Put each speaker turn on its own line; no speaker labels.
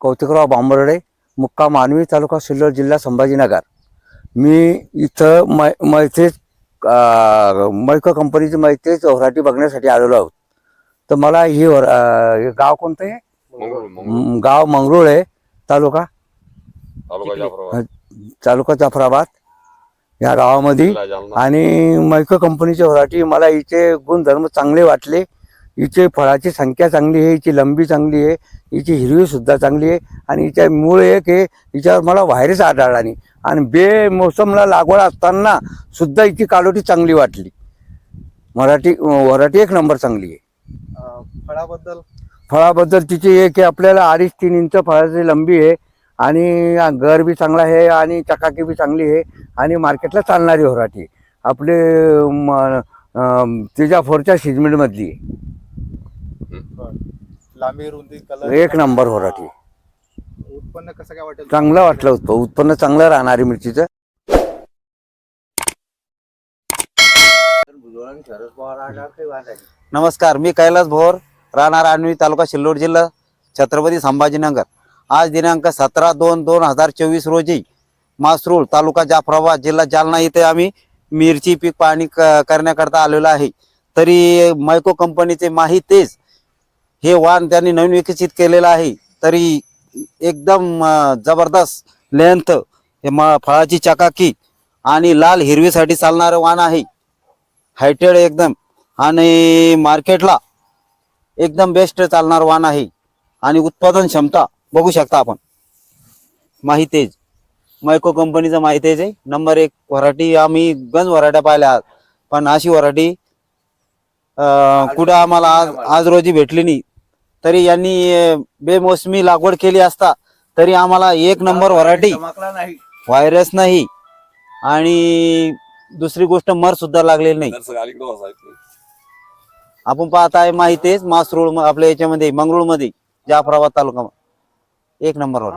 कौतिकराव बांबर्डे मुक्काम मानवी तालुका सिल्लोड जिल्हा संभाजीनगर. मी इथं मै मैत्रीच मैको कंपनीची मैत्रीच व्हरायटी बघण्यासाठी आलेलो आहोत. तर मला ही अं, हे गाव कोणतं आहे गाव मंगरुळ आहे. तालुका?
तालुका जाफराबाद.
या गावामध्ये. आणि मैको कंपनीची व्हरायटी मला हिचे गुणधर्म चांगले वाटले. हिचे फळाची संख्या चांगली आहे हिची लंबी चांगली आहे हिची हिरवी सुद्धा चांगली आहे आणि हिच्या मूळ एक आहे हिच्यावर मला व्हायरस आढळला नाही. आणि बे मोसमला लागवड असताना सुद्धा हिची कालोटी चांगली वाटली. मराठी व्हरायटी एक नंबर चांगली आहे.
फळाबद्दल?
फळाबद्दल तिची एक आहे आपल्याला अडीच तीन इंच फळाची लंबी आहे आणि घर बी चांगला आहे आणि चकाकी बी चांगली आहे आणि मार्केटला चालणारी आहे. आपले तिच्या फोरच्या सिजमेंटमधली आहे.
लांबी रुंदी कलर
एक नंबर व्हरायटी.
उत्पन्न कसं काय वाटेल?
चांगलं वाटलं उत्प उत्पन्न चांगलं राहणार मिरचीचं.
नमस्कार मी कैलास भोर राहणार आणवी तालुका सिल्लोड जिल्हा छत्रपती संभाजीनगर. आज दिनांक सतरा दोन दोन हजार चोवीस रोजी मासरूळ तालुका जाफराबाद जिल्हा जालना इथे आम्ही मिरची पीक पाहणी करण्याकरता आलेलो आहे. तरी मायको कंपनीचे माही तेज हे वाण त्यांनी नवीन विकसित केलेलं आहे. तरी एकदम जबरदस्त लेंथ हे म फळाची चकाकी आणि लाल हिरवीसाठी चालणारं वाण आहे. हायटेड एकदम. आणि मार्केटला एकदम बेस्ट चालणार वाण आहे. आणि उत्पादन क्षमता बघू शकता आपण. माहितेज. मायको कंपनीचं माहितेज आहे. नंबर एक व्हरायटी आम्ही गंज व्हरायट्या पाहिल्या. पण अशी व्हरायटी कुठं आम्हाला आज आज रोजी भेटली नाही. तरी यांनी अं, बेमोसमी लागवड केली असता तरी आम्हाला एक नंबर व्हरायटी व्हायरस नाही. आणि दुसरी गोष्ट मर सुद्धा लागलेली नाही.
नर्सरी अलीकडे बसायचं
आपण पाहत आहे माहितीच मासरूळ म- आपल्या याच्यामध्ये मंगरुळमध्ये जाफराबाद तालुका एक नंबर वर